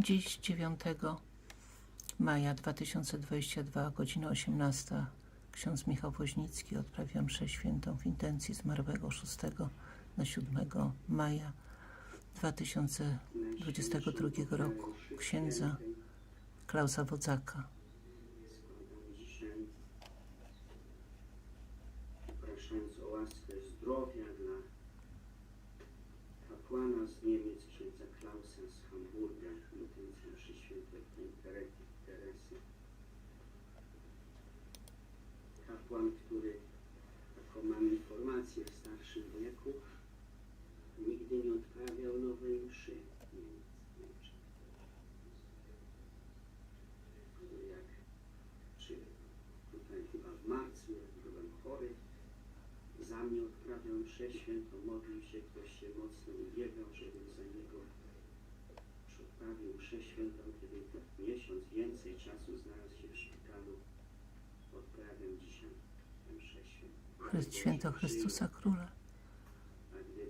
Dziś 9 maja 2022, godzina 18. Ksiądz Michał Woźnicki odprawia mszę świętą w intencji zmarłego 6 na 7 maja 2022 roku księdza Klausa Wodzaka. Prosząc o łaskę zdrowia Niemiec, księdza Klausa z Hamburga, intencja mszy świętej Tereki, Teresy. Kapłan, który, taką mam informację, w starszym wieku nigdy nie odprawiał nowej mszy w Niemczech. Który jak czy tutaj chyba w marcu, jak byłem chory, za mnie odprawiał mszę świętą, modlił się, ktoś się mocno ubiegał, żebym za niego odprawił mszę świętą, kiedy miesiąc więcej czasu znalazł się w szpitalu, odprawiam dzisiaj mszę świętą. Święto Chrystusa Króla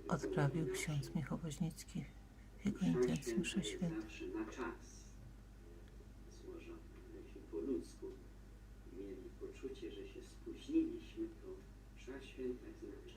odprawił ksiądz Michał Woźnicki w jego intencji mszę. Zawsze na czas złożona. Gdybyśmy po ludzku mieli poczucie, że się spóźniliśmy, to msza święta jest